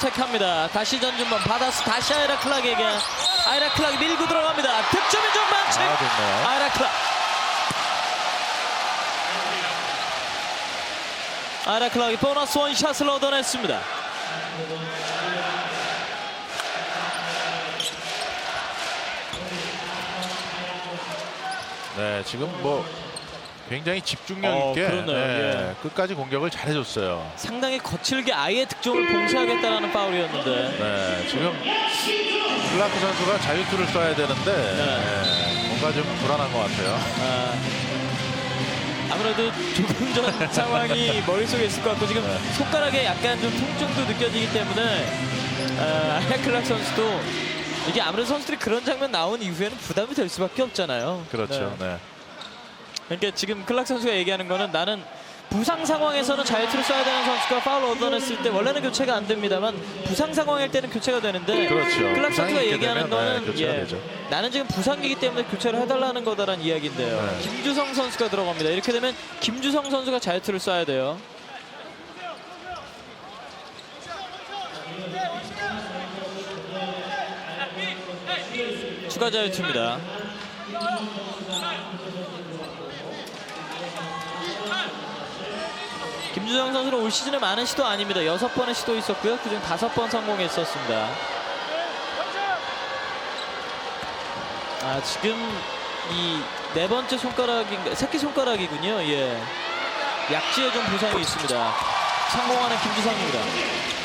선택합니다. 다시 전준범 받아서 다시 아이라 클락에게 아이라 클락이 밀고 들어갑니다. 득점이 좀 많지. 아, 좋네요. 아이라 클락. 아이라 클락이 보너스 원샷을 얻어냈습니다. 네, 지금 뭐 굉장히 집중력 어, 있게 그러네요. 네, 예. 끝까지 공격을 잘해줬어요. 상당히 거칠게 아예 득점을 봉쇄하겠다는 파울이었는데 네, 지금 클라크 선수가 자유투를 써야 되는데 네, 뭔가 좀 불안한 것 같아요. 아, 아무래도 조금 전 상황이 머릿속에 있을 것 같고 지금 네. 손가락에 약간 좀 통증도 느껴지기 때문에 아, 클락 선수도 이게 아무래도 선수들이 그런 장면 나온 이후에는 부담이 될 수밖에 없잖아요. 그렇죠. 네. 네. 그러니까 지금 클락 선수가 얘기하는 거는 나는 부상 상황에서는 자유투를 써야 되는 선수가 파울 얻어냈을 때 원래는 교체가 안 됩니다만 부상 상황일 때는 교체가 되는데 그렇죠. 클락 선수가 얘기하는 네, 거는 교체가 예. 나는 지금 부상이기 때문에 교체를 해달라는 거다라는 이야기인데요. 네. 김주성 선수가 들어갑니다. 이렇게 되면 김주성 선수가 자유투를 쏴야 돼요. 추가 자유투입니다. 김주성 선수는 올 시즌에 많은 시도 아닙니다. 여섯 번의 시도 있었고요. 그중 다섯 번 성공했었습니다. 아 지금 이 네 번째 손가락인가 새끼 손가락이군요. 예. 약지에 좀 부상이 있습니다. 성공하는 김주성입니다.